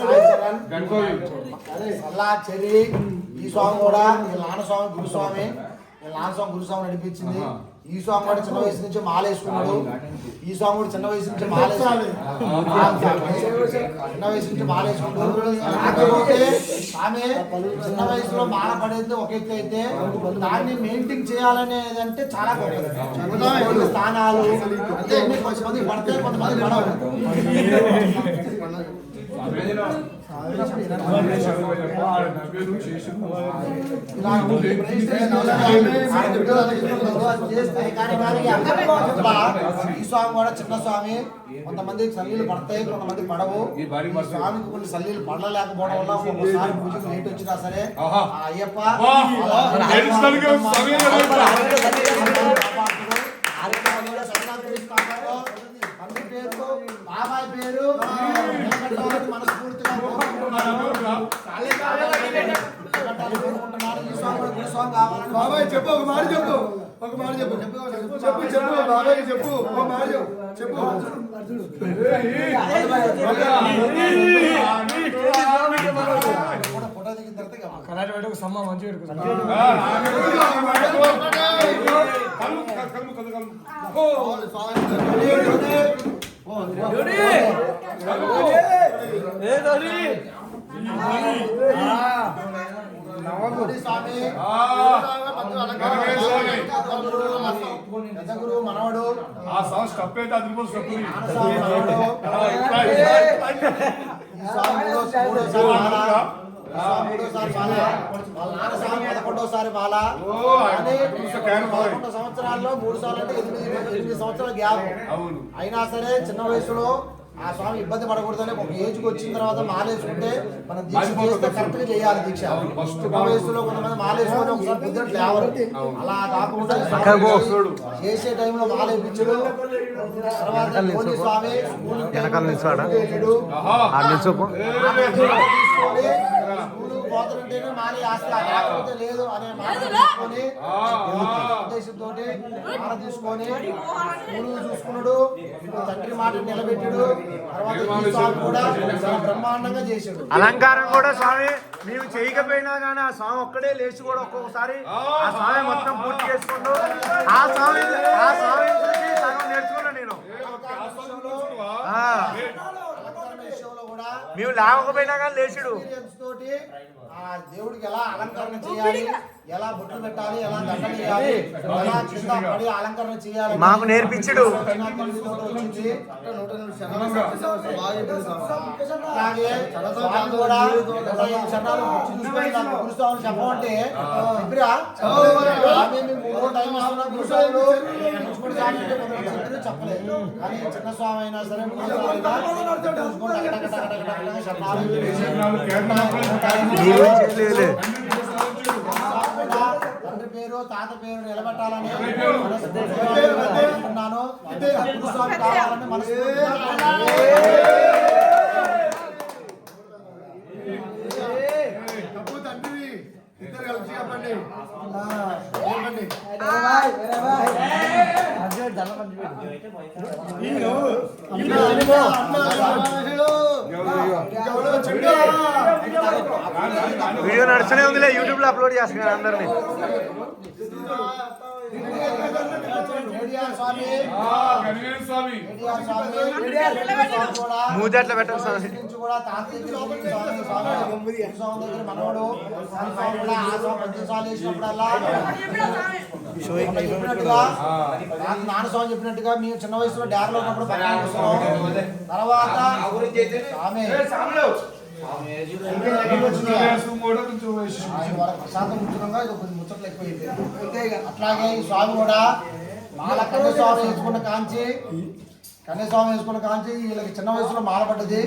సాయి సల్లా చెరి ఈ స్వామి కూడా ఈ నాన్న స్వామి గురుస్వామి ఈ నాన్న స్వామి గురుస్వామి నడిపించింది ఈ స్వామి కూడా చిన్న వయసు నుంచి మాలేసుకున్నాడు ఈ స్వామి కూడా చిన్న వయసు నుంచి మాల చిన్న వయసు నుంచి మాలేసుకున్నాడు కాకపోతే ఆమె చిన్న వయసులో మాల పడేది ఒక ఎత్తు అయితే దాన్ని మెయింటైన్ చేయాలనేది అంటే చాలా గొప్పది స్థానాలు అంటే కొంతమంది పడతాయి కొంతమంది ఈ స్వామి కూడా చిన్న స్వామి కొంతమంది సల్లీలు పడతాయి కొంతమంది పడవు స్వామికి కొన్ని సల్లీలు పడలేకపోవడం వల్ల ఒక్కొక్కసారి పూజకు లేట్ వచ్చినా సరే అయ్యప్ప వాళ్ళ లేడీస్కి సమయం కాపాడుతాడు. ఆరోగ్యంగా సత్యనారాయణ గురించి కాపాడు. తండ్రి పేరు బాబాయ్ పేరు నిలబెట్టాలని మనస్ఫూర్తిగా కోరుకుంటున్నాను. నిలబెట్టాలని కోరుకుంటున్నాను. ఈ స్వామి కూడా గురు స్వామి కావాలని బాబాయ్ చెప్పు ఒక మాట చెప్పు ఒక మాట చెప్పు చెప్పు చెప్పు బాబాయ్ చెప్పు మాట చెప్పు కరాటే పెట్టుకు సమ్మ మంచి పెద్దగురు మనవడు ఆ స్టెప్ పదకొండోసారి బాల. పదకొండు సంవత్సరాల్లో మూడు సార్లు అంటే ఎనిమిది ఎనిమిది సంవత్సరాల గ్యాప్. అయినా సరే చిన్న వయసులో ఆ స్వామి ఇబ్బంది పడకూడదని ఒక ఏజ్కి వచ్చిన తర్వాత మాలేసుకుంటే మనం దీక్ష చేస్తే కరెక్ట్గా చేయాలి దీక్ష. వయసులో కొంతమంది మాలేసుకొని ఒకసారి కుదిరట్లు లేవరు. అలా కాకుండా చేసే టైంలో మాలేపించడు. తర్వాత కోటి స్వామి వెనకాల నిల్చోడా? తీసుకొని పోతుంటేనే మాలి ఆస్తి లేకపోతే లేదు అనే మాట తీసుకొని ఉద్దేశంతో మాట తీసుకొని స్కూలు చూసుకున్నాడు తండ్రి మాట నిలబెట్టాడు తర్వాత కూడా బ్రహ్మాండంగా చేశాడు. అలంకారం కూడా స్వామి మేము చేయకపోయినా కానీ ఆ స్వామి ఒక్కడే లేచి కూడా ఒక్కొక్కసారి ఆ. స్వామి మొత్తం పూర్తి చేసుకుంటూ ఆ స్వామి ఆ స్వామి నుంచి సగం నేర్చుకున్నా నేను. మేము లేవకపోయినా కానీ లేచుడు. దేవుడికి ఎలా అలంకరణ చేయాలి? ఎలా బొట్లు పెట్టాలి? ఎలా దండలు చేయాలి ఎలా పడి అలంకరణ చేయాలి? మాకు నేర్పించుడు. అలాగే కూడా చట్టాలు గురుస్వామి చెప్పమంటే మూడో టైం స్వామి చెప్పలేదు కానీ చిన్న స్వామి అయినా సరే స్వామి. తండ్రి పేరు తాత పేరు నిలబెట్టాలని కోరుకుంటున్నాను గురుస్వామి కావాలని ఇద్దరు కలిసి చెప్పండి చెప్పండి వీడియో నడుస్తూనే ఉందిలే యూట్యూబ్లో అప్లోడ్ చేస్తున్నారు అందరినీ. పెట్టండి స్వామి చెప్పినట్టుగా నాకు నాన్న స్వామి చెప్పినట్టుగా మేము చిన్న వయసులో డార్లో ఉన్నప్పుడు. తర్వాత ప్రశాంతం ఉంచడంగా ఇది కొంచెం ముచ్చట్లు ఎక్కువైపోయింది అట్లాగే ఈ స్వామి కూడా మాల కన్య స్వామి వేసుకున్న కాంచి కన్య స్వామి వేసుకున్న కాంచి వీళ్ళకి చిన్న వయసులో మాల పడ్డది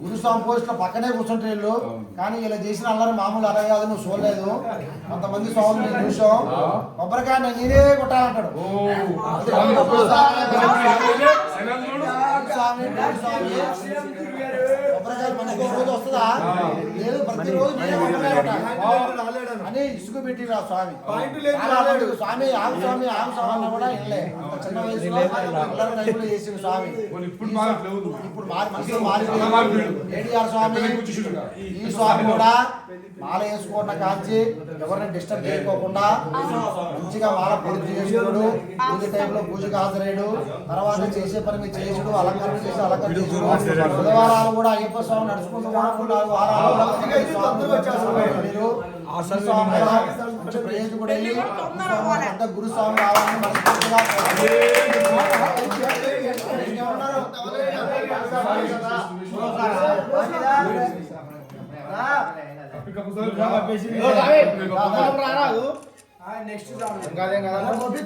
గురుస్వామి పోస్ట్లో పక్కనే కూర్చుంటే వీళ్ళు కానీ ఇలా చేసిన అల్లరి మామూలు అలా కాదు నువ్వు చూడలేదు కొంతమంది స్వామి నేను చూసాం కొబ్బరికాయ నేను నేనే కొట్టాలంటాడు స్వామి స్వామి కొబ్బరికాయ మనకి రోజు వస్తుందా లేదు ప్రతిరోజు అని ఇసుకు పెట్టిరా స్వామి స్వామి ఆగు స్వామి ఆగు స్వామి కూడా అంత చిన్న వయసులో అల్లరి చేసిన స్వామి. మరి ఇప్పుడు ఇప్పుడు మారి. ఏడిఆర్ స్వామి. ఈ స్వామి కూడా మాల వేసుకున్న కాంచి ఎవరిని డిస్టర్బ్ చేయకోకుండా మంచిగా మాల పూర్తి చేసుకున్నాడు. పూజ టైంలో పూజకు హాజరయ్యాడు. తర్వాత చేసే పని మీరు చేసుడు అలంకరణ చేసి అలంకరణ చేసుడు బుధవారాలు కూడా అయ్యప్ప స్వామి నడుచుకుంటూ వారాలు స్వామి గురుస్వామి రావాలని మనస్ఫూర్తిగా రా.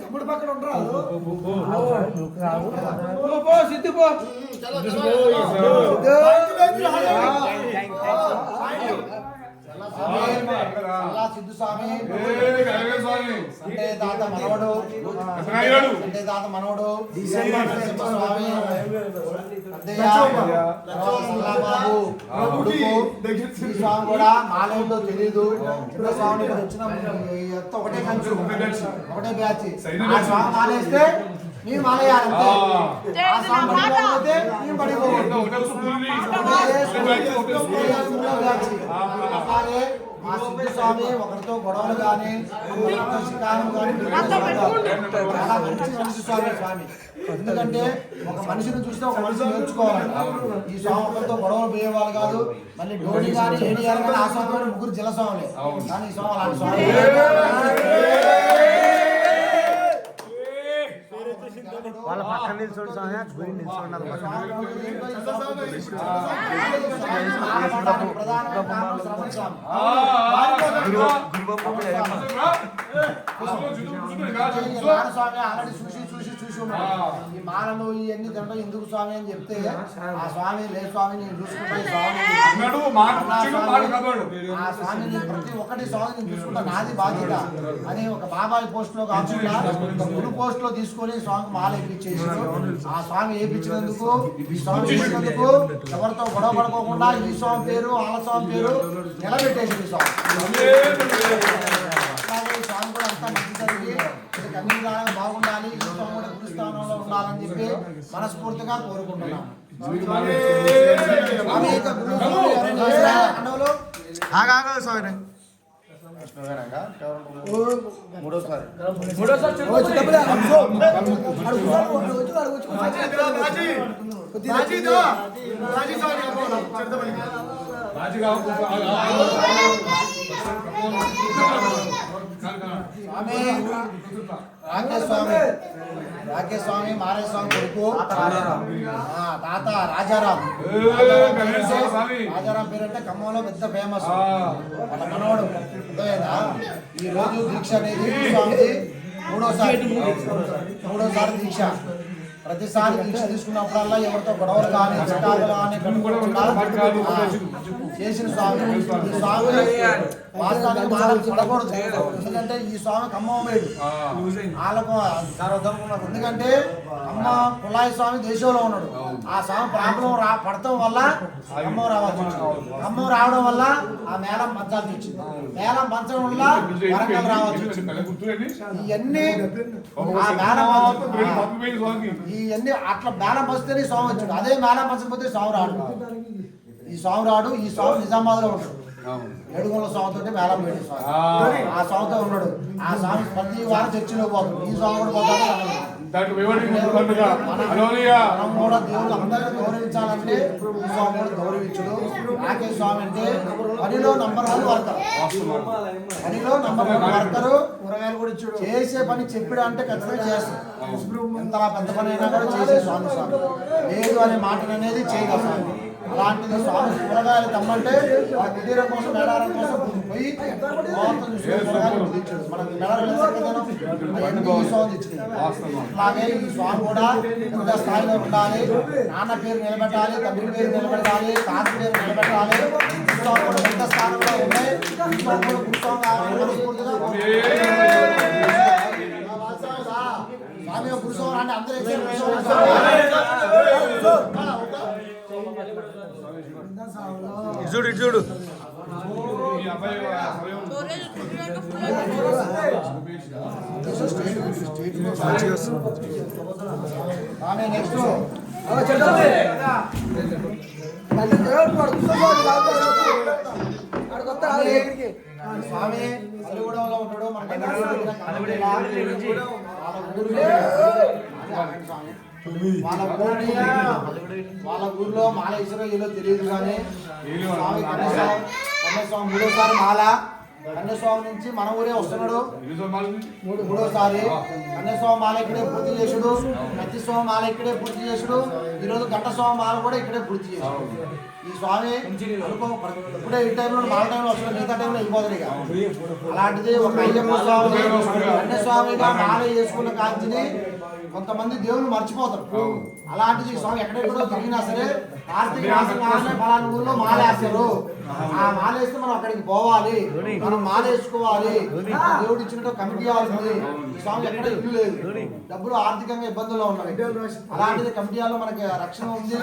తమ్ముడు పక్కన ఉండరా అల్లా సిద్ధు. గణేష్ స్వామి. అంటే తాత మనవడు? అంటే తాత మనవడు. స్వామి. స్వామి కూడా మాలేంటో తెలీదు. స్వామి వచ్చిన. ఒకటే కంచు ఒకటే బ్యాచ్. స్వామి మాలేస్తే మీరు మాలేయాలంటే ఆ. స్వామి అలాగే మా సిద్ధు ఒకరితో గొడవలు కానీ కానీ చాలా మంచి మనిషి స్వామి స్వామి. ఎందుకంటే ఒక మనిషిని చూస్తే ఒక మనిషి నేర్చుకోవాలి. ఈ స్వామి ఒకరితో గొడవలు పోయేవాళ్ళు కాదు. మళ్ళీ డోని కానీ ఏడియాలు కానీ ఆ స్వామి ముగ్గురు జల స్వాములే కానీ ఈ స్వామి అలాంటి స్వామి. వాళ్ళ పక్కన నిల్చోండి స్వామి గురి ఈ మాల స్వామి ఆల్రెడీ చూసి చూసి చూసి ఉన్నాడు ఈ మాలలు ఇవన్నీ తినడం ఎందుకు స్వామి అని చెప్తే ఆ స్వామి లే స్వామి నేను చూసుకుంటా ఈ స్వామి. ఆ స్వామి నేను ప్రతి ఒక్కటి స్వామి నేను చూసుకుంటా. నాది బాధ్యత అని ఒక బాబాయ్ పోస్ట్లో కాకుండా గురు పోస్ట్లో తీసుకొని స్వామికి మాల వేయించేసి ఆ స్వామి వేయించినందుకు ఈ స్వామి ఎవరితో గొడవ పడుకోకుండా ఈ స్వామి పేరు వాళ్ళ స్వామి పేరు నిలబెట్టేసింది స్వామి. స్వామి కూడా అంతా మంచి జరిగి అన్ని బాగుండాలి స్థానంలో ఉండాలని చెప్పి మనస్ఫూర్తిగా కోరుకుంటున్నాం యొక్క గురు స్వామి ఎవరైనా చేశారా? అన్నోలు? ఆగా స్వామి రాజుగా స్వామి రాకేష్ స్వామి రాకేష్ స్వామి మారే స్వామి కొడుకు తాత రాజారాం. రాజారాం పేరు అంటే ఖమ్మంలో పెద్ద ఫేమస్. వాళ్ళ మనవడు. ఈ రోజు దీక్ష అనేది స్వామిది మూడోసారి. మూడోసారి దీక్ష. ప్రతిసారి దీక్ష తీసుకున్నప్పుడల్లా ఎవరితో గొడవలు కానీ చికాకులు కానీ చేసిన స్వామి ఈ స్వామి వాస్తవానికి వాళ్ళకి పడకూడదు ఎందుకంటే ఈ స్వామి ఖమ్మం వేడు వాళ్ళకు ఎందుకంటే అమ్మ కులాయి స్వామి దేశంలో ఉన్నాడు. ఆ స్వామి ప్రాబ్లం రా పడటం వల్ల రావాల్సి వచ్చింది. ఖమ్మం రావడం వల్ల ఆ మేళం పంచాల్సి వచ్చింది. మేళం పంచడం వల్ల వరంగల్ రావాల్సి వచ్చింది. ఇవన్నీ ఆ మేళం ఇవన్నీ అట్లా మేళం పంచితేనే స్వామి వచ్చాడు అదే మేళం పంచకపోతే స్వామి రాడు ఈ స్వామి రాడు ఈ స్వామి నిజామాబాద్లో ఉంటాడు ఏడుగుల స్వామితో మేళం వేడి స్వామి. ఆ. స్వామితో ఉన్నాడు. ఆ స్వామి ప్రతి వారం చర్చిలో పోతాడు. ఈ స్వామి కూడా పోతాడు మనం కూడా దేవుళ్ళు అందరినీ గౌరవించాలంటే ఈ స్వామి కూడా గౌరవించుడు. రాకేష్ స్వామి అంటే పనిలో నంబర్ వన్ వర్కర్. పనిలో నంబర్ వన్ వర్కర్. కూరగాయలు కూడా ఇచ్చాడు. చేసే పని చెప్పాడు అంటే ఖచ్చితంగా చేస్తాడు. ఎంత పెద్ద పని అయినా కూడా చేసే స్వామి స్వామి. లేదు అనే మాట అనేది చేయగల స్వామి అలాంటిది స్వామి కూరగాయలు తమ్మంటే ఆ కుటీరం కోసం మేడారం కోసం పోయి మొత్తం చూసుకొని కూరగాయలు కుదిర్చాడు మనకు మేడారం అవన్నీ ఈ స్వామి తెచ్చినాయి అలాగే ఈ స్వామి కూడా పెద్ద స్థాయిలో ఉండాలి. నాన్న పేరు నిలబెట్టాలి తండ్రి పేరు నిలబెట్టాలి తాత పేరు నిలబెట్టాలి. ఈ స్వామి కూడా పెద్ద స్థానంలో ఉన్నాయి. కావాలని మనస్ఫూర్తిగా స్వామి అంటే అందరూ చూడు ఇటు చూడు. ఆమె స్వామి ఉంటాడు మనకి వాళ్ళ ఊర్లో మాల ఇసురో ఏదో తెలియదు కానీ స్వామి కన్యస్వామి కన్యస్వామి మూడోసారి మాల. కన్యస్వామి నుంచి మన ఊరే వస్తున్నాడు. మూడు మూడోసారి. కన్యస్వామి మాల ఇక్కడే పూర్తి చేసుడు. ప్రతి స్వామి మాల ఇక్కడే పూర్తి చేసుడు. ఈ రోజు గంట స్వామి మాల కూడా ఇక్కడే పూర్తి చేసుడు. ఈ స్వామి అనుకో ఇప్పుడే ఈ టైంలో మాల టైంలో వస్తున్నాడు. మిగతా టైంలో వెళ్ళిపోతాడు ఇక. అలాంటిది ఒక అయ్యప్ప స్వామి కన్యస్వామిగా మాల చేసుకున్న కాంతిని కొంతమంది దేవుళ్ళు మర్చిపోతారు అలాంటిది స్వామి ఎక్కడెక్కడో తిరిగినా సరే కార్తీక ఫలానా ఊళ్ళో మాల వేస్తారు ఆ మాల వేస్తే మనం అక్కడికి పోవాలి మనం మాల వేసుకోవాలి దేవుడు ఇచ్చినట్టు కమిటీ ఈ స్వామి ఎక్కడ ఇల్లు లేదు డబ్బులు ఆర్థికంగా ఇబ్బందుల్లో ఉన్నాయి అలాంటిది కమిటీ హాల్లో మనకి రక్షణ ఉంది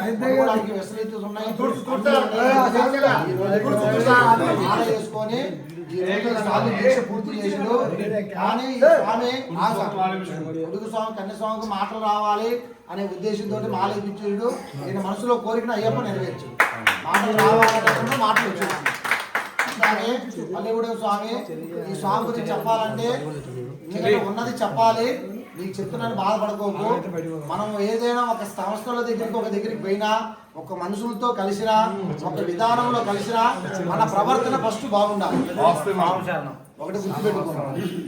ఫెసిలిటీస్ ఉన్నాయి ఈ రోజు స్వామి. దీక్ష పూర్తి చేసిండు. కానీ స్వామి ఆశ కొడుకు స్వామి కన్య స్వామికి మాటలు రావాలి అనే ఉద్దేశంతో మాల ఇప్పించాడు. ఈయన మనసులో కోరికను అయ్యప్ప నెరవేర్చు మాటలు రావాలంటే మాటలు వచ్చేసి అలాగే పల్లెగూడెం స్వామి ఈ స్వామి గురించి చెప్పాలంటే ఉన్నది చెప్పాలి. నీకు చెప్తున్నాను బాధపడుకోకు. మనం ఏదైనా ఒక సంస్థల దగ్గరికి ఒక దగ్గరికి పోయినా ఒక మనుషులతో కలిసినా ఒక విధానంలో కలిసినా మన ప్రవర్తన ఫస్ట్ బాగుండాలి. ఒకటి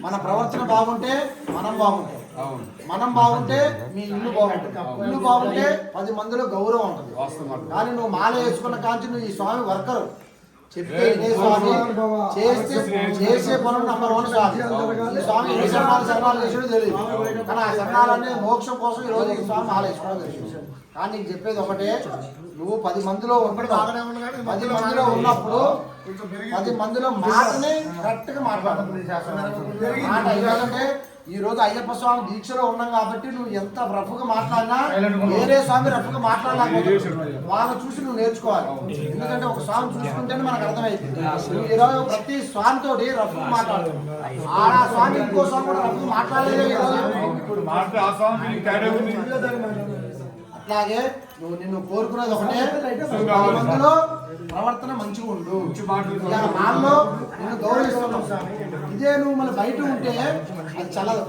మన ప్రవర్తన బాగుంటే మనం బాగుంటాం. అవును. మనం బాగుంటే మీ ఇల్లు బాగుంటుంది. ఇల్లు బాగుంటే పది మందిలో గౌరవం ఉంటుంది. కానీ నువ్వు మాల వేసుకున్న కాంచి నువ్వు ఈ స్వామి వర్కరు. చెప్తే ఇదే స్వామి చేస్తే చేసే పనులు నంబర్ వన్ స్వామి ఈ స్వామి ఎన్ని శరణాలు శరణాలు చేసాడో తెలియదు కానీ ఆ శరణాలన్నీ మోక్షం కోసం ఈ రోజు ఈ స్వామి తెలియదు కానీ నీకు చెప్పేది ఒకటే నువ్వు పది మందిలో ఉన్నప్పుడు పది మందిలో ఉన్నప్పుడు పది మందిలో మాటని కరెక్ట్గా మాట్లాడాలి మాట ఎందుకంటే ఈ రోజు అయ్యప్ప స్వామి దీక్షలో ఉన్నాం కాబట్టి నువ్వు ఎంత రఫ్గా మాట్లాడినా వేరే స్వామి రఫ్గా మాట్లాడలేకపోతే వాళ్ళని చూసి నువ్వు నేర్చుకోవాలి. ఎందుకంటే ఒక స్వామి చూసుకుంటేనే మనకు అర్థమైంది. నువ్వు ఈరోజు ప్రతి స్వామి తోటి రఫ్గా మాట్లాడు ఆ స్వామి ఇంకో స్వామి కూడా రఫ్గా మాట్లాడలేదు ఈరోజు. అట్లాగే నువ్వు నిన్ను కోరుకునేది ఒకటే. మందిలో ప్రవర్తన మంచిగా ఉండు. నాలో నిన్ను గౌరవిస్తున్నాం ఇదే నువ్వు మళ్ళీ బయట ఉంటే అది చల్లదు.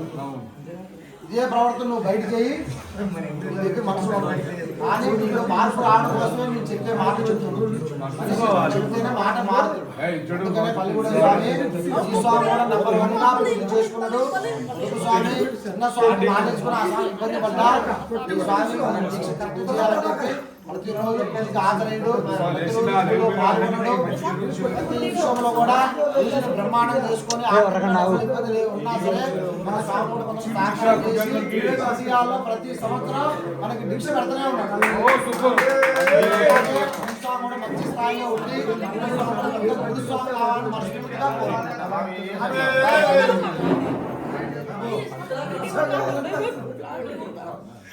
ఇదే ప్రవర్తన నువ్వు బయట చేయి దగ్గర ఉంటుంది. కానీ నీలో మార్పు రావడం కోసమే నేను చెప్పే మాట చెప్తున్నాను. చెప్తేనే మాట మారుతుంది. ఏయ్, చెడు. అందుకనే పల్లిగూడ స్వామి ఈ స్వామి కూడా నంబర్ వన్గా పూజ చేసుకున్నాడు. ఈ స్వామి చిన్న స్వామి మానేసుకుని ఆ స్వామి ఇబ్బంది పడ్డా. ఈ స్వామి మనం దీక్ష కరెక్ట్ చేయాలని చెప్పి ప్రతి రోజు ప్రతిరోజు ప్రతి విషయంలో కూడా బ్రహ్మాండం చేసుకొని ఉన్నా సరే మన స్వామి మనం చేసి విషయాల్లో ప్రతి సంవత్సరం మనకి దీక్ష పెడతానే ఉన్నాడు కూడా మంచి స్థాయిలో ఉండి గురుస్వామి కావాలని మనస్ఫూర్తిగా అయిపోయిందా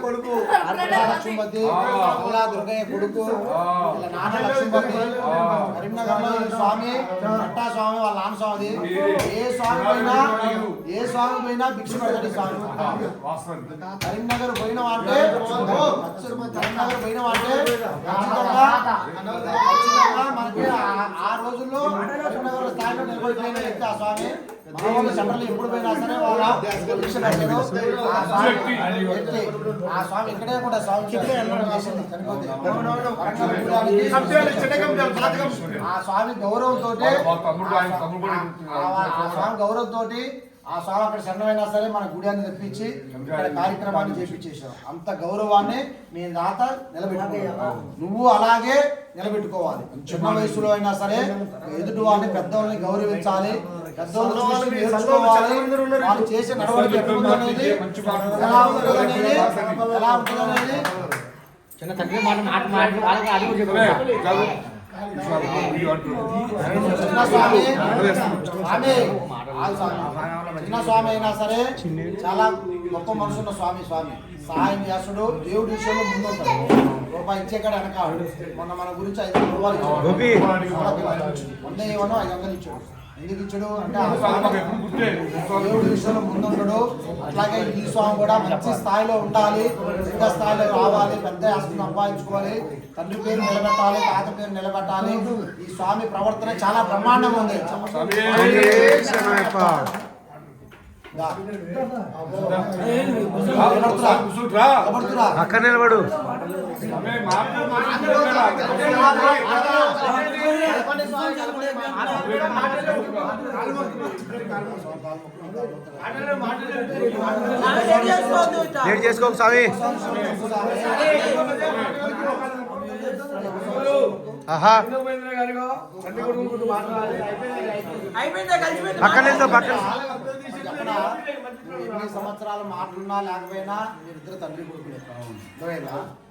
కొడుకు లక్ష్మీపతి అల్లా దుర్గయ్య కొడుకు వీళ్ళ లక్ష్మీపతి స్వామి పట్టా స్వామి వాళ్ళ నాన్న స్వామి ఏ స్వామి పోయినా ఏ స్వామి పోయినా భిక్ష పెడతాడు స్వామి కరీంనగర్ పోయిన అంటే కరీంనగర్ పోయిన అంటే ఖచ్చితంగా మనకి ఆ- రోజుల్లో కరీంనగర్ స్థాయిలో నిలబడిపోయిన వ్యక్తి ఆ స్వామి సెంటర్లో ఎప్పుడు పోయినా సరే వాళ్ళ భిక్ష స్వామి వ్యక్తి. ఆ స్వామి ఇక్కడే కూడా స్వామి ఆ స్వామి గౌరవంతో ఆ స్వామి గౌరవంతో ఆ స్వామి అక్కడ శరణమైనా సరే మన గుడియాన్ని తెప్పించి ఇక్కడ కార్యక్రమాన్ని చేపించేసాం అంత గౌరవాన్ని మీ రాత నిలబెట్టుకోవాలి నువ్వు అలాగే నిలబెట్టుకోవాలి చిన్న వయసులో అయినా సరే ఎదుటి వాడిని పెద్దవాళ్ళని గౌరవించాలి వాళ్ళు చేసే నడవడిక ఎలా ఉంటుందో అనేది ఎలా ఉంటుందో అనేది చిన్న తండ్రి మాట మాట అది స్వామి. చిన్న స్వామి అయినా సరే చాలా గొప్ప మనసున్న స్వామి స్వామి. సాయం చేస్తుడు దేవుడి విషయంలో ముందుంటాడు. రూపాయి ఇచ్చే కాడ వెనకాడు మొన్న మన గురించి ఐదు రూపాయలు. మొన్న ఏమనో ఐదు వందలు ఇచ్చాడు. ఎందుకు ఇచ్చాడు అంటే. దేవుడి విషయంలో ముందుండడు అట్లాగే ఈ స్వామి కూడా మంచి స్థాయిలో ఉండాలి. పెద్ద స్థాయిలో రావాలి. పెద్ద ఆస్తి సంపాదించుకోవాలి. తండ్రి పేరు నిలబెట్టాలి తాత పేరు నిలబెట్టాలి. ఈ స్వామి ప్రవర్తన చాలా బ్రహ్మాండంగా ఉంది. స్వామి. శరణయ్యప్ప. దా. రా, ఒకసారి కూర్చోట్రా. నిలబడుతురా. పక్కన నిలబడు స్వామి, పక్కన పక్కన ఎన్ని సంవత్సరాలు మాటలున్నా లేకపోయినా మీరిద్దరు తండ్రి కొడుకులే.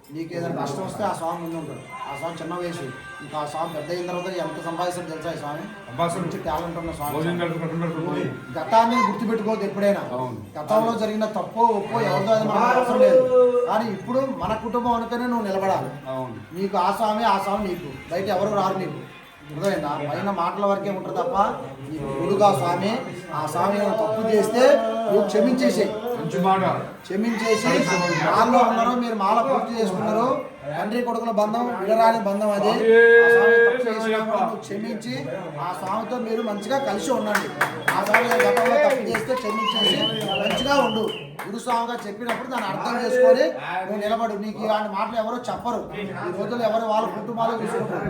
నీకు ఏదైనా కష్టం వస్తే ఆ స్వామి ముందు ఉంటాడు ఆ స్వామి చిన్న వయసు. ఇంకా ఆ స్వామి పెద్ద అయిన తర్వాత ఎంత సంపాదిస్తాడు తెలుసా ఈ స్వామి. మంచి టాలెంట్ ఉన్న స్వామి. గతాన్ని గుర్తుపెట్టుకోవద్దు ఎప్పుడైనా. గతంలో జరిగిన తప్పో ఒప్పో అది మనకు అవసరం లేదు. కానీ ఇప్పుడు మన కుటుంబం అనుకునే నువ్వు నిలబడాలి. అవును. నీకు ఆ స్వామి ఆ స్వామి నీకు. బయట ఎవరు రారు నీకు. అర్థమైందా? పైన మాటల వరకే ఉంటారు తప్ప నీకు గురుగా స్వామి ఆ స్వామి తప్పు చేస్తే నువ్వు క్షమించేసి మంచి మాట క్షమించేసి మాల్లో ఉన్నారో మీరు మాల పూర్తి చేసుకున్నారు. తండ్రి కొడుకుల బంధం విడరాని బంధం అది. క్షమించి ఆ స్వామితో మీరు మంచిగా కలిసి ఉండండి. ఆ స్వామి గతంలో తప్పు చేస్తే క్షమించేసి మంచిగా ఉండు. గురుస్వామిగా చెప్పినప్పుడు దాన్ని అర్థం చేసుకొని నువ్వు నిలబడు. నీకు ఇలాంటి మాటలు ఎవరో చెప్పరు. ఈ రోజుల్లో ఎవరు వాళ్ళ కుటుంబాలు చూసుకుంటారు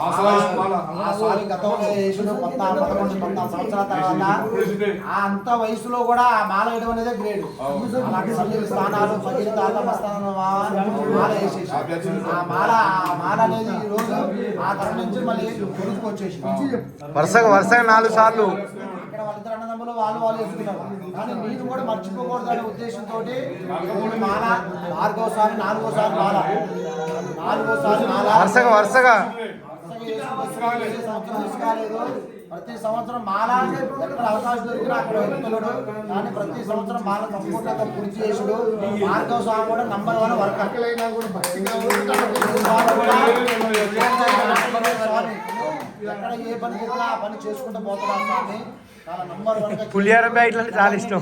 ఆ గతంలో పదకొండు పద్నాలుగు సంవత్సరాల తర్వాత ఆ అంత వయసులో కూడా ఆ మాల వేయడం అనేది గ్రేడ్ అలాంటి సన్నిధి స్థానాలు మాల వేసేసి. ఆ మాల ఆ మాల అనేది ఈ రోజు ఆ తరం నుంచి మళ్ళీ కొడుకు వచ్చేసి వరుసగా వరుసగా నాలుగు సార్లు. ఇక్కడ వాళ్ళిద్దరు అన్నదమ్ములు వాళ్ళు వాళ్ళు వేసుకున్నారు కానీ నేను కూడా మర్చిపోకూడదు అనే ఉద్దేశంతో మాల నాలుగోసారి నాలుగోసారి మాల. నాలుగోసారి మాల. వరుసగా వరుసగా. ప్రతి సంవత్సరం మాల ఎక్కడ అవకాశం దొరికినా అక్కడ వెళ్తున్నాడు కానీ ప్రతి సంవత్సరం మాల తప్పకుండా పూర్తి చేసుడు. భార్గవ స్వామి కూడా నంబర్ వన్ వర్క్ స్వామి ఎక్కడ ఏ పని చెప్పినా ఆ పని చేసుకుంటూ స్వామి. వన్గా పులిహార బ్యాట్లు చాలా ఇష్టం.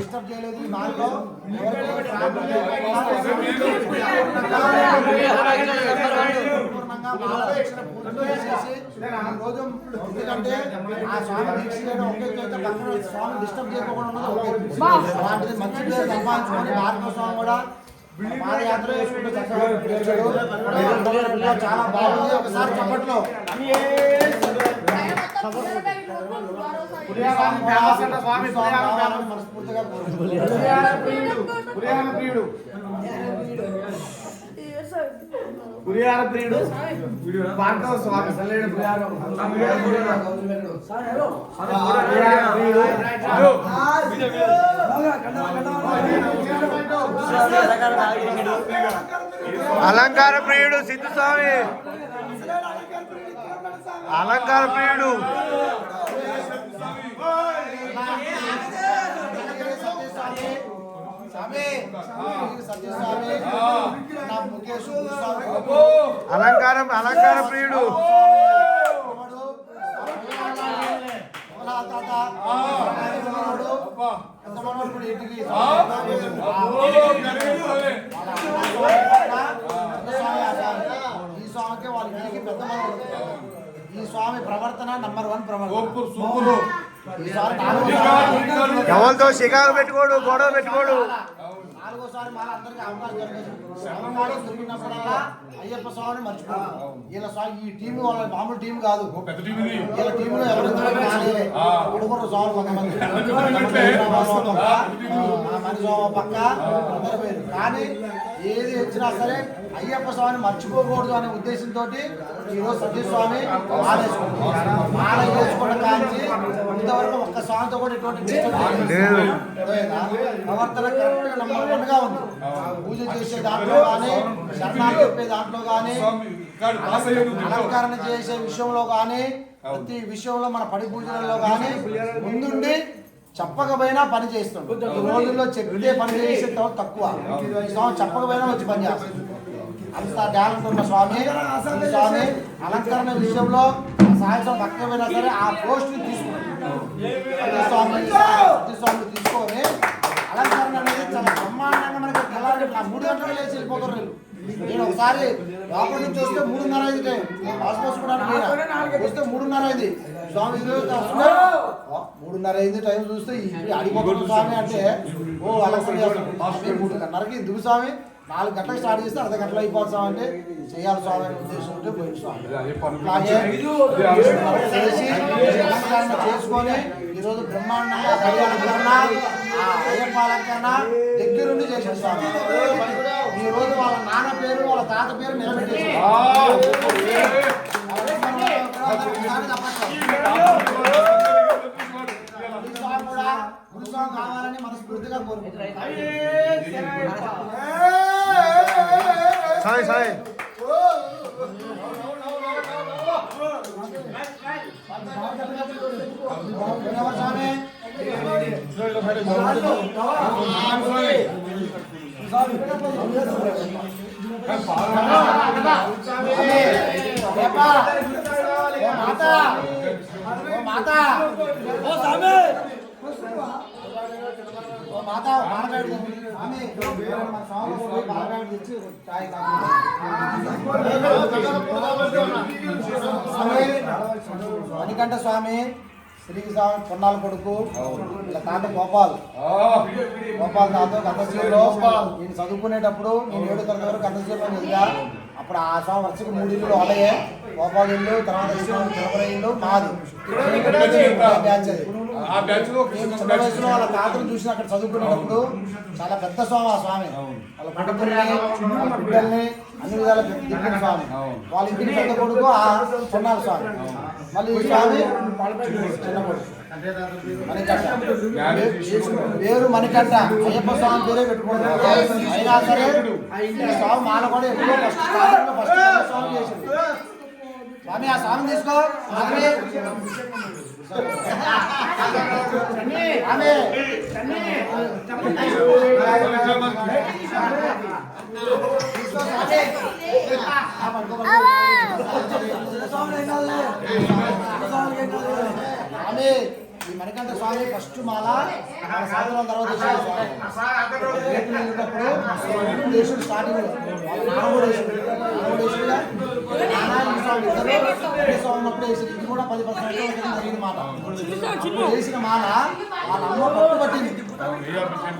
రోజు ఎందుకంటే ఆ స్వామి ఒకే స్వామి డిస్టర్బ్ చేయకుండా ఉన్నది అలాంటిది మంచి సంపాదించుకొని స్వామి కూడా పాదయాత్ర చేసుకుంటూ చాలా బాగుంది ఒకసారి చప్పట్లో స్వామి స్వామి కావాలని మనస్ఫూర్తిగా ప్రియుడు భార్గవ స్వామి సల్లేడు పులిహార అలంకార ప్రియుడు సిద్ధు స్వామి అలంకార ప్రియుడు. అలంకారం అలంకార ప్రియుడు. తాత ఇంటికి? వాళ్ళే. ఈ స్వామికి వాళ్ళ ఇంటికి పెద్ద ఈ స్వామి ప్రవర్తన నంబర్ వన్ ప్రవర్తన. ఎవరితో షికారు పెట్టుకోడు గొడవ పెట్టుకోడు. నాలుగోసారి మాల అందరికీ అవకాశం దొరకదు అవకాశం దొరికినప్పుడల్లా అయ్యప్ప స్వామిని మర్చిపోదు వీళ్ళ స్వామి ఈ టీం వాళ్ళ మామూలు టీం కాదు ఓ పెద్ద టీం ఇది వీళ్ళ నాలుగే ఆ. ఉడుగురు స్వామి కొంతమంది పక్క అందరు పేరు కానీ ఏది వచ్చినా సరే అయ్యప్ప స్వామిని మర్చిపోకూడదు అనే ఉద్దేశంతో ఈరోజు సతీష్ స్వామి మాల కాంచి ఇంతవరకు ఒక్క స్వామితో కూడా? ప్రవర్తన ఉంది. పూజ చేసే దాంట్లో కానీ శరణాలు చెప్పే దాంట్లో కానీ. అలంకరణ చేసే విషయంలో కానీ ప్రతి విషయంలో మన పడి పూజలలో కానీ ముందుండి చెప్పకపోయినా పని చేస్తుండు. ఈ రోజుల్లో చెప్తే పని చేసే తక్కువ. ఈ చెప్పకపోయినా వచ్చి పని చేస్తుంది అంత టాలెంట్ ఉన్న స్వామి. స్వామి అలంకరణ విషయంలో సాయంత్రం పక్కకపోయినా సరే ఆ పోస్ట్ తీసుకున్నాడు ప్రతి స్వామి స్వామి తీసుకొని అలంకరణ అనేది చాలా బ్రహ్మాండంగా మనకి తెల్లారి మూడు గంటలకు లేచి వెళ్ళిపోతారు వీళ్ళు. నేను ఒకసారి లోపల నుంచి వస్తే మూడున్నర అయింది. పాస్ పోసుకోవడానికి. వస్తే మూడున్నర అయింది. స్వామి మూడున్నర అయింది టైం చూస్తే అడిగిపోతుంది స్వామి అంటే ఓ. స్వామి మూడున్నరకి ఎందుకు స్వామి? నాలుగు గంటలకు స్టార్ట్ చేస్తే అర్ధ గంటలు అయిపోతుంది స్వామి అంటే చేయాలి స్వామి అనే ఉద్దేశం ఉంటే స్వామి. అలంకరణ చేసుకొని ఈరోజు బ్రహ్మాండంగా అయ్యప్ప అలంకరణ దగ్గరుండి చేసిన స్వామి. ఈ రోజు వాళ్ళ నాన్న పేరు వాళ్ళ తాత పేరు నిలబెట్టేసి గురుస్వామి కావాలని మనస్ఫూర్తిగా కోరుకుంటున్నాను సాయి సాయి ఎవరు స్వామి మణికంఠ స్వామి శ్రీ స్వామి పొన్నాల కొడుకు ఇలా తాత గోపాల్. గోపాల్ తాత గంధశీలో నేను చదువుకునేటప్పుడు నేను ఏడు తరగతి వరకు గంధశీలో చదివా. అప్పుడు ఆ స్వామి వర్షకు మూడు ఇల్లు అలాగే గోపాల్ ఇల్లు తర్వాత ఇల్లు చిలకర ఇల్లు మాది. ఆ బ్యాచ్లో నేను చిన్న వయసులో వాళ్ళ తాతను చూసిన అక్కడ చదువుకునేటప్పుడు చాలా పెద్ద స్వామి ఆ స్వామి. వాళ్ళ బిడ్డల్ని అన్ని విధాల దిక్కిన స్వామి. వాళ్ళ ఇంటికి పెద్ద కొడుకు ఆ చిన్నాల స్వామి. మళ్ళీ ఈ స్వామి చిన్న కొడుకు. పేరు మణికంఠ అయ్యప్ప స్వామి పేరే పెట్టుకుంటారు అయినా సరే స్వామి మాల కూడా ఫస్ట్ ఫస్ట్ స్వామి చేసింది. స్వామి ఆ స్వామి తీసుకో. స్వామి ఆమె మణికంఠ స్వామి ఫస్ట్ మాల సాయంత్రం తర్వాత దేశుడు స్టార్టింగ్ ఉన్నప్పుడు వేసాడు ఇది కూడా పది క్రితం జరిగిన మాట. వేసిన మాల వాళ్ళ అమ్మ పట్టుబట్టింది.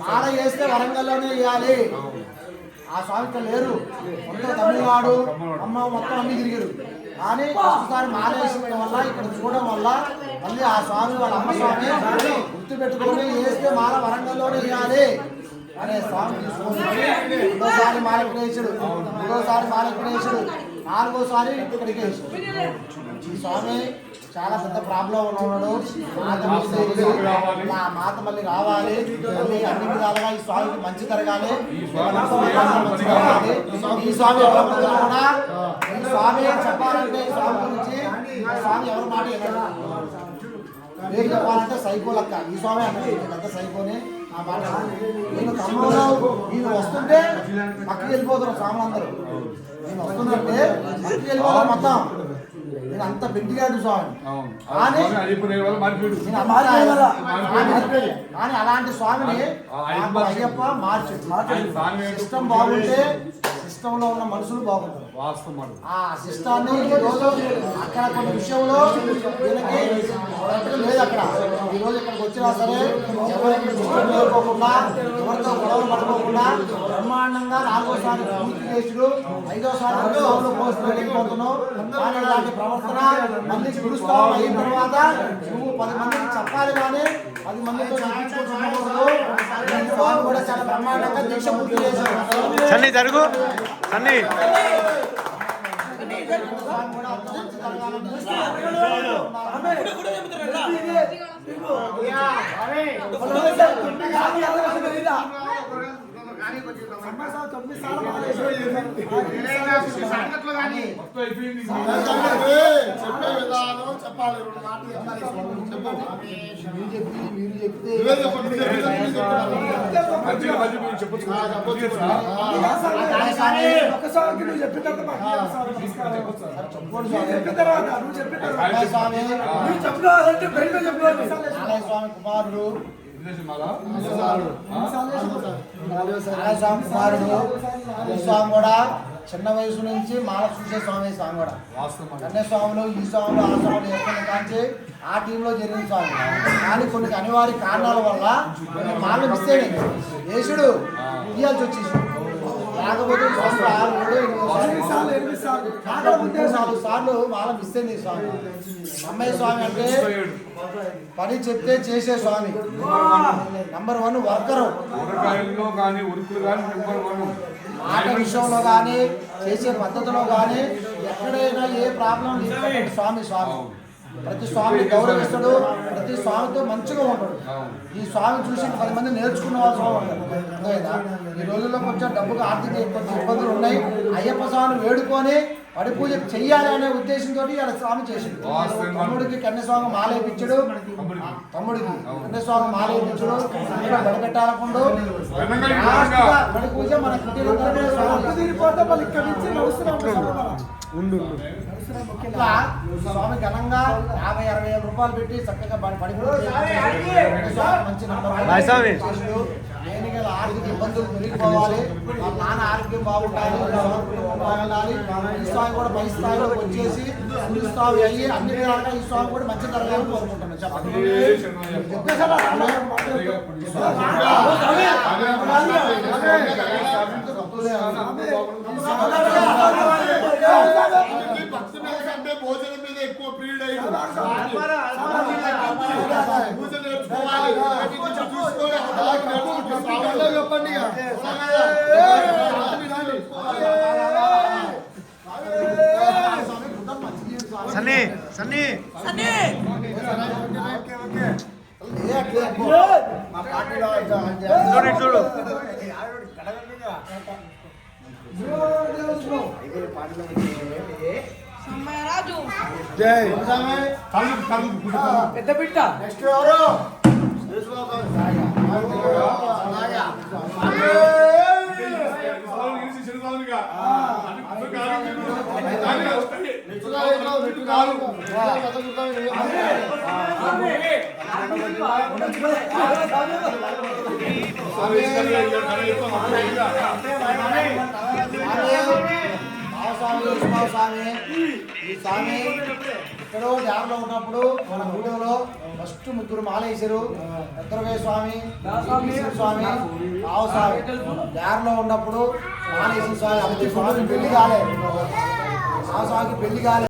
మాల వేస్తే వరంగల్లోనే వేయాలి. ఆ స్వామి లేరు. మొత్తం తమిళనాడు అమ్మ మొత్తం అన్ని తిరిగారు. కానీ ఒకసారి మానేసిన వల్ల ఇక్కడ చూడడం వల్ల మళ్ళీ ఆ స్వామి వాళ్ళ అమ్మ స్వామి గుర్తు పెట్టుకొని వేస్తే మాల వరంగల్లోనే వేయాలి అనే స్వామి తీసుకొని రెండోసారి మాల ఇక్కడ మూడోసారి మాల నాలుగోసారి ఇక్కడికి వేసాడు. ఈ స్వామి చాలా పెద్ద ప్రాబ్లం ఉన్నాడు మాత. ఆ మాత మళ్ళీ రావాలి మళ్ళీ అన్ని విధాలుగా ఈ స్వామికి మంచి జరగాలి. ఈ స్వామి కూడా ఈ స్వామి చెప్పాలంటే ఈ స్వామి గురించి స్వామి ఎవరి మాట. పేరు చెప్పాలంటే సైకో లెక్క ఈ స్వామి అంటే పెద్ద సైకోని ఆ మాట. నేను తమ్ముడు నేను వస్తుంటే పక్కకి వెళ్ళిపోతారు స్వాములందరూ నేను వస్తుందంటే పక్కకి వెళ్ళిపోతారు మొత్తం నేను అంత పెంటిగాడు స్వామి. అవును. కానీ అలాంటి స్వామిని. అయ్యప్ప ఏంటో సిస్టమ్ బాగుంటే సిస్టంలో ఉన్న మనుషులు బాగుంటారు. వాస్తవం ఆ సిస్టాన్ని అక్కడ కొన్ని విషయంలో దీనికి లేదు అక్కడ. ఈ రోజు ఇక్కడికి వచ్చినా సరే ఎవరికి లేకోకుండా ఎవరితో గొడవలు పట్టుకోకుండా బ్రహ్మాండంగా నాలుగోసారి పూర్తి పోస్ట్ వెళ్ళిపోతున్నావు కానీ ఇలాంటి ప్రవర్తన గురుస్థానం అయిన తర్వాత నువ్వు పది మందికి చెప్పాలి కానీ పది మందితో స్వామి కూడా చాలా బ్రహ్మాండంగా దీక్ష పూర్తి సన్నీ జరుగు. సన్నీ. కూడా చెప్పాలి రెండు మాటలు మీరు చెప్తే ఒకసారి నువ్వు చెప్పిన తర్వాత నువ్వు చెప్పిన తర్వాత నువ్వు చెప్పిన కుమారుడు స్వామి కుమారుడు ఈ స్వామి కూడా చిన్న వయసు నుంచి మాల? చూసే స్వామి స్వామి కూడా వాస్తవం కన్య స్వాములు ఈ స్వాములు ఆ స్వాములు ఎక్కడ కాంచి ఆ టీంలో జరిగిన స్వామి. కానీ కొన్ని అనివార్య కారణాల వల్ల కొన్ని మిస్ అయ్యాడు యేసుడు తీయాల్సి వచ్చేసి నాలుగు సార్లు మాల మిస్ అయింది స్వామి. అమ్మాయి స్వామి అంటే. పని చెప్తే చేసే స్వామి. నంబర్ వన్ వర్కరు మాట విషయంలో కానీ చేసే పద్ధతిలో కానీ ఎక్కడైనా ఏ ప్రాబ్లం స్వామి స్వామి. ప్రతి స్వామిని గౌరవిస్తాడు ప్రతి స్వామితో మంచిగా ఉంటాడు. ఈ స్వామి చూసి పది మంది నేర్చుకున్న వాళ్ళు స్వామి ఉంటారు. ఈ రోజుల్లో కొంచెం డబ్బుకు ఆర్థిక కొంచెం ఇబ్బందులు ఉన్నాయి. అయ్యప్ప స్వామిని వేడుకొని పడి పూజ చెయ్యాలి అనే ఉద్దేశంతో ఇలా స్వామి చేసిండు. తమ్ముడికి కన్యస్వామి మాలేపించడు తమ్ముడికి కన్యస్వామి మాలేపించడు లాస్ట్గా బడి పూజ మన స్వామి ఇట్లా స్వామి ఘనంగా యాభై అరవై వేల రూపాయలు పెట్టి చక్కగా మంచి. లేని గల ఆర్థిక ఇబ్బందులు తొలగిపోవాలి నాన్న ఆరోగ్యం కుటుంబం బాగుండాలి. ఈ స్వామి కూడా పై స్థాయిలోకి వచ్చేసి అన్ని స్వామి అయ్యి అన్ని విధాలుగా ఈ స్వామి కూడా మంచి జరగాలని కోరుకుంటున్నాను చెప్పండి. భక్తి మీద కంటే భోజనం మీద ఎక్కువ ప్రియుడు అయ్యింది. నేర్చుకోవాలి. చూసుకోవాలి. చెప్పండి. సన్నీ సన్నీ చూడు చూడు జై. పెద్ద బిడ్డ. నెక్స్ట్ ఎవరు? స్వామి స్వామి. ఈ స్వామి ఎక్కడో ధ్యానంలో ఉన్నప్పుడు మన గూడెంలో ఫస్ట్ ముగ్గురు మాలేశారు. ఉత్తరవే స్వామి స్వామి. రావు స్వామి ధ్యానంలో ఉన్నప్పుడు మాలేసిన స్వామి. అభిజిత్ స్వామి పెళ్ళి కాలే. ఆ స్వామికి పెళ్ళి కాలే.